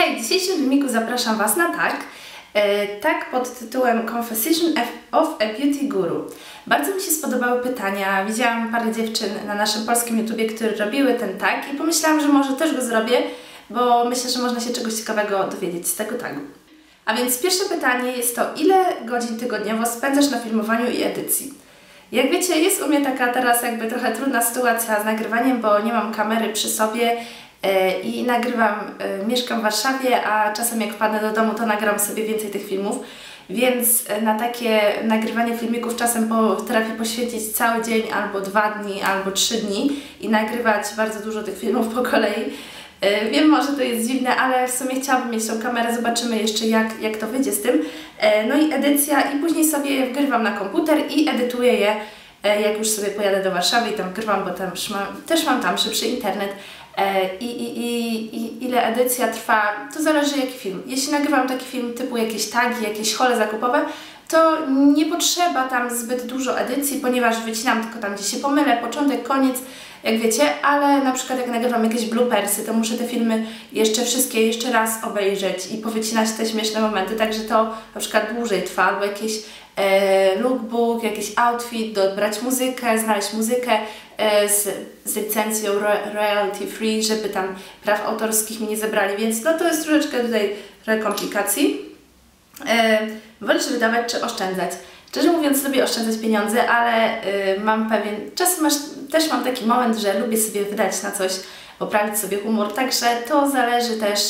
Hej, w dzisiejszym filmiku zapraszam Was na. E, tak pod tytułem Confession of a Beauty Guru. Bardzo mi się spodobały pytania. Widziałam parę dziewczyn na naszym polskim YouTubie, które robiły ten tag i pomyślałam, że może też go zrobię, bo myślę, że można się czegoś ciekawego dowiedzieć z tego tagu. A więc pierwsze pytanie jest to, ile godzin tygodniowo spędzasz na filmowaniu i edycji? Jak wiecie, jest u mnie taka teraz jakby trochę trudna sytuacja z nagrywaniem, bo nie mam kamery przy sobie i nagrywam, e, mieszkam w Warszawie, a czasem jak wpadnę do domu, to nagram sobie więcej tych filmów. Więc e, na takie nagrywanie filmików czasem potrafię poświęcić cały dzień, albo dwa dni, albo trzy dni i nagrywać bardzo dużo tych filmów po kolei. Wiem, może to jest dziwne, ale w sumie chciałabym mieć tą kamerę, zobaczymy jeszcze jak, jak to wyjdzie z tym. No i edycja i później sobie je wgrywam na komputer i edytuję je jak już sobie pojadę do Warszawy i tam grywam, bo tam mam, też mam tam szybszy internet i, i, i, i ile edycja trwa, to zależy jaki film. Jeśli nagrywam taki film typu jakieś tagi, jakieś hole zakupowe, to nie potrzeba tam zbyt dużo edycji, ponieważ wycinam tylko tam, gdzie się pomylę, początek, koniec, jak wiecie, ale na przykład jak nagrywam jakieś bloopersy, to muszę te filmy jeszcze wszystkie jeszcze raz obejrzeć i powycinać te śmieszne momenty, także to na przykład dłużej trwa, albo jakieś e, lookbook, jakiś outfit, dobrać muzykę, znaleźć muzykę e, z, z licencją royalty free, żeby tam praw autorskich mi nie zebrali, więc no to jest troszeczkę tutaj komplikacji. E, wolisz wydawać czy oszczędzać? Szczerze mówiąc, lubię oszczędzać pieniądze, ale y, mam pewien. Czasem masz, też mam taki moment, że lubię sobie wydać na coś, poprawić sobie humor, także to zależy też.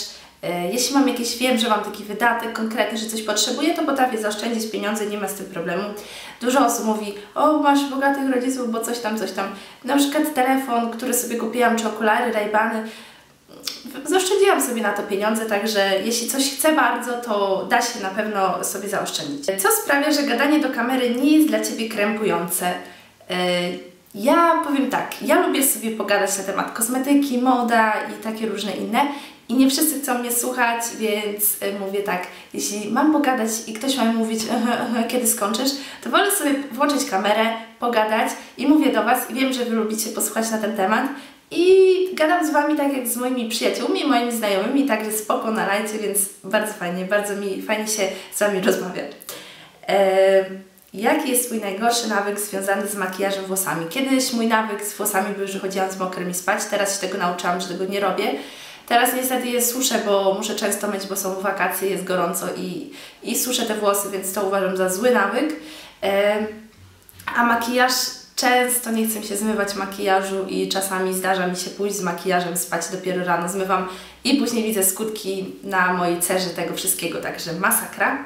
Y, jeśli mam jakieś, wiem, że mam taki wydatek konkretny, że coś potrzebuję, to potrafię zaoszczędzić pieniądze, nie ma z tym problemu. Dużo osób mówi, o masz bogatych rodziców, bo coś tam, coś tam. Na przykład telefon, który sobie kupiłam, czy okulary, rajbany, zaoszczędziłam sobie na to pieniądze, także jeśli coś chcę bardzo, to da się na pewno sobie zaoszczędzić. Co sprawia, że gadanie do kamery nie jest dla Ciebie krępujące? E, ja powiem tak, ja lubię sobie pogadać na temat kosmetyki, moda i takie różne inne i nie wszyscy chcą mnie słuchać, więc e, mówię tak, jeśli mam pogadać i ktoś ma mi mówić, kiedy skończysz, to wolę sobie włączyć kamerę, pogadać i mówię do Was i wiem, że Wy lubicie posłuchać na ten temat, i gadam z Wami tak jak z moimi przyjaciółmi, moimi znajomymi, także spoko na lajcie, więc bardzo fajnie, bardzo mi fajnie się z Wami rozmawia. E, jaki jest Twój najgorszy nawyk związany z makijażem włosami? Kiedyś mój nawyk z włosami był, że chodziłam z mokrymi spać, teraz się tego nauczyłam, że tego nie robię. Teraz niestety je suszę, bo muszę często myć, bo są wakacje, jest gorąco i, i suszę te włosy, więc to uważam za zły nawyk. E, a makijaż Często nie chcę się zmywać makijażu i czasami zdarza mi się pójść z makijażem, spać dopiero rano zmywam i później widzę skutki na mojej cerze tego wszystkiego, także masakra.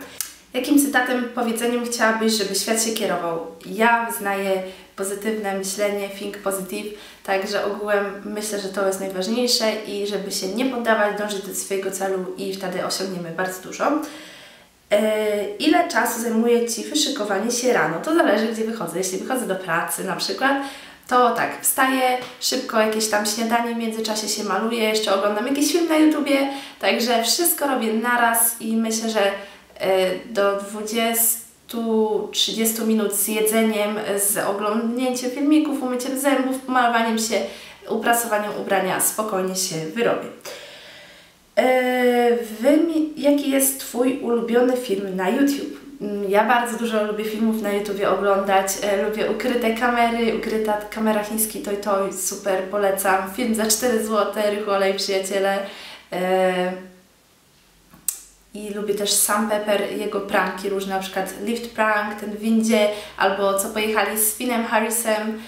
Jakim cytatem, powiedzeniem chciałabyś, żeby świat się kierował? Ja wyznaję pozytywne myślenie, think positive, także ogółem myślę, że to jest najważniejsze i żeby się nie poddawać, dążyć do swojego celu i wtedy osiągniemy bardzo dużo. E, ile czasu zajmuje Ci wyszykowanie się rano? To zależy, gdzie wychodzę. Jeśli wychodzę do pracy na przykład, to tak, wstaję, szybko jakieś tam śniadanie, w międzyczasie się maluję, jeszcze oglądam jakiś film na YouTubie, także wszystko robię naraz i myślę, że e, do 20-30 minut z jedzeniem, z oglądnięciem filmików, umyciem zębów, pomalowaniem się, uprasowaniem ubrania spokojnie się wyrobię. E, jaki jest Twój ulubiony film na YouTube? Mm, ja bardzo dużo lubię filmów na YouTubie oglądać. E, lubię ukryte kamery, ukryta kamera chiński Toy Toy, super, polecam. Film za 4 zł, Rychole i Przyjaciele. E, I lubię też Sam Pepper, jego pranki różne, na przykład Lift Prank, ten w windzie, albo co pojechali z Finem Harrisem,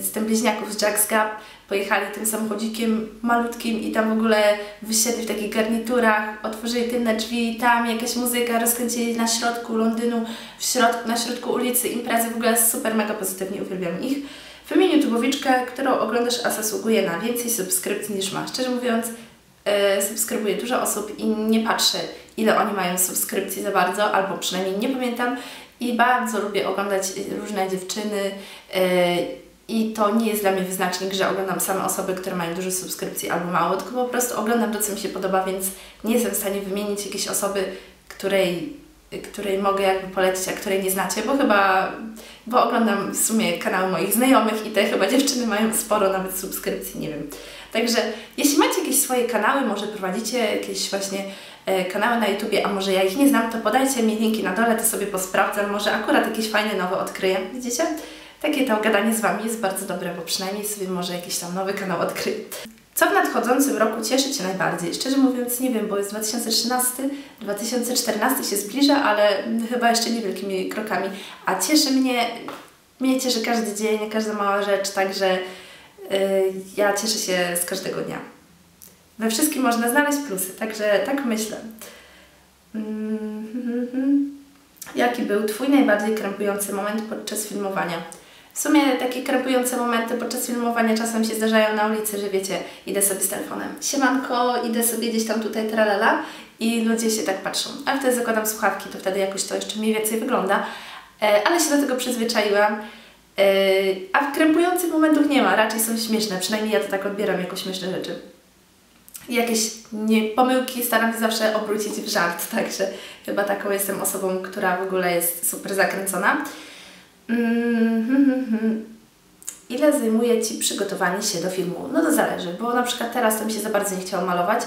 z tym bliźniaków z Jack's Gap pojechali tym samochodzikiem malutkim i tam w ogóle wysiedli w takich garniturach, otworzyli tylne drzwi, tam jakaś muzyka, rozkręcili na środku Londynu, w środku, na środku ulicy imprezy, w ogóle super, mega pozytywnie uwielbiam ich. Wymienię tubowiczkę, którą oglądasz, a zasługuje na więcej subskrypcji niż ma. Szczerze mówiąc, yy, subskrybuję dużo osób i nie patrzę, ile oni mają subskrypcji za bardzo, albo przynajmniej nie pamiętam. I bardzo lubię oglądać różne dziewczyny, yy, i to nie jest dla mnie wyznacznik, że oglądam same osoby, które mają dużo subskrypcji albo mało, tylko po prostu oglądam to, co mi się podoba, więc nie jestem w stanie wymienić jakiejś osoby, której której mogę jakby polecić, a której nie znacie, bo chyba, bo oglądam w sumie kanały moich znajomych i te chyba dziewczyny mają sporo nawet subskrypcji, nie wiem. Także jeśli macie jakieś swoje kanały, może prowadzicie jakieś właśnie e, kanały na YouTubie, a może ja ich nie znam, to podajcie mi linki na dole, to sobie posprawdzam, może akurat jakieś fajne nowe odkryję, widzicie? Takie to gadanie z Wami jest bardzo dobre, bo przynajmniej sobie może jakiś tam nowy kanał odkryję. Co w nadchodzącym roku cieszy Cię najbardziej? Szczerze mówiąc nie wiem, bo jest 2013, 2014 się zbliża, ale chyba jeszcze niewielkimi krokami. A cieszy mnie, mnie cieszy każdy dzień, każda mała rzecz, także yy, ja cieszę się z każdego dnia. We wszystkim można znaleźć plusy, także tak myślę. Mm-hmm. Jaki był Twój najbardziej krępujący moment podczas filmowania? W sumie takie krępujące momenty podczas filmowania czasem się zdarzają na ulicy, że wiecie, idę sobie z telefonem, siemanko, idę sobie gdzieś tam tutaj tralala i ludzie się tak patrzą. Ale wtedy zakładam słuchawki, to wtedy jakoś to jeszcze mniej więcej wygląda, e, ale się do tego przyzwyczaiłam. E, a krępujących momentów nie ma, raczej są śmieszne, przynajmniej ja to tak odbieram jako śmieszne rzeczy. Jakieś nie, pomyłki staram się zawsze obrócić w żart, także chyba taką jestem osobą, która w ogóle jest super zakręcona. Mm-hmm. Ile zajmuje Ci przygotowanie się do filmu? No to zależy, bo na przykład teraz to mi się za bardzo nie chciało malować,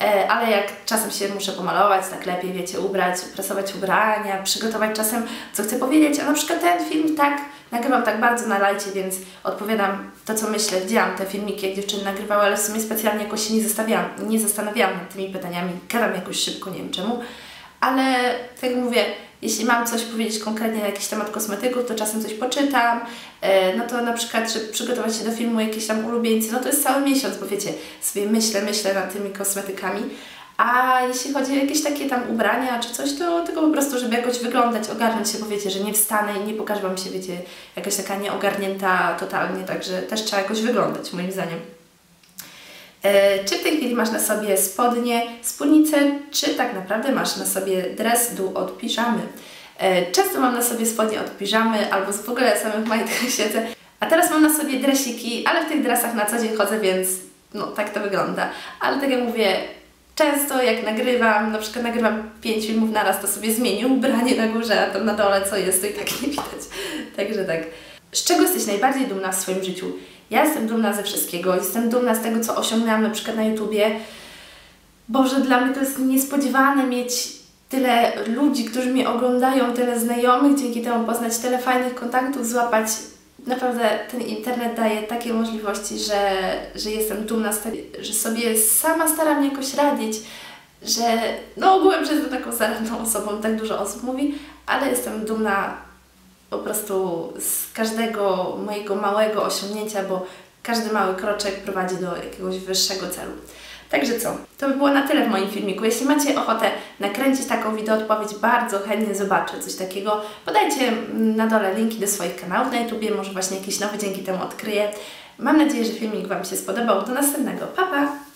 e, ale jak czasem się muszę pomalować, tak lepiej, wiecie, ubrać, prasować ubrania, przygotować czasem, co chcę powiedzieć, a na przykład ten film tak, nagrywam tak bardzo na lajcie, więc odpowiadam to, co myślę. Widziałam te filmiki, jak dziewczyny nagrywały, ale w sumie specjalnie jakoś się nie, zastanawiałam, nie zastanawiałam nad tymi pytaniami, gadam jakoś szybko, nie wiem czemu, ale tak jak mówię, jeśli mam coś powiedzieć konkretnie na jakiś temat kosmetyków, to czasem coś poczytam, e, no to na przykład, żeby przygotować się do filmu jakieś tam ulubieńcy, no to jest cały miesiąc, bo wiecie, sobie myślę, myślę nad tymi kosmetykami, a jeśli chodzi o jakieś takie tam ubrania czy coś, to tylko po prostu, żeby jakoś wyglądać, ogarnąć się, bo wiecie, że nie wstanę i nie pokażę Wam się, wiecie, jakaś taka nieogarnięta totalnie, także też trzeba jakoś wyglądać, moim zdaniem. E, czy w tej chwili masz na sobie spodnie, spódnicę, czy tak naprawdę masz na sobie dres dół od piżamy? E, często mam na sobie spodnie od piżamy albo w ogóle samych majtkach siedzę, a teraz mam na sobie dresiki, ale w tych dresach na co dzień chodzę, więc no tak to wygląda. Ale tak jak mówię, często jak nagrywam, na przykład nagrywam pięć filmów naraz, to sobie zmienię ubranie na górze, a tam na dole co jest, to i tak nie widać. Także tak. Z czego jesteś najbardziej dumna w swoim życiu? Ja jestem dumna ze wszystkiego, jestem dumna z tego, co osiągnęłam na przykład na YouTubie. Boże, dla mnie to jest niespodziewane mieć tyle ludzi, którzy mnie oglądają, tyle znajomych, dzięki temu poznać tyle fajnych kontaktów, złapać. Naprawdę ten internet daje takie możliwości, że, że jestem dumna że sobie sama staram jakoś radzić, że no ogółem, że jestem taką zaradną osobą, tak dużo osób mówi, ale jestem dumna po prostu z każdego mojego małego osiągnięcia, bo każdy mały kroczek prowadzi do jakiegoś wyższego celu. Także co? To by było na tyle w moim filmiku. Jeśli macie ochotę nakręcić taką wideoodpowiedź, bardzo chętnie zobaczę coś takiego. Podajcie na dole linki do swoich kanałów na YouTubie, może właśnie jakiś nowy dzięki temu odkryję. Mam nadzieję, że filmik Wam się spodobał. Do następnego. Pa, pa!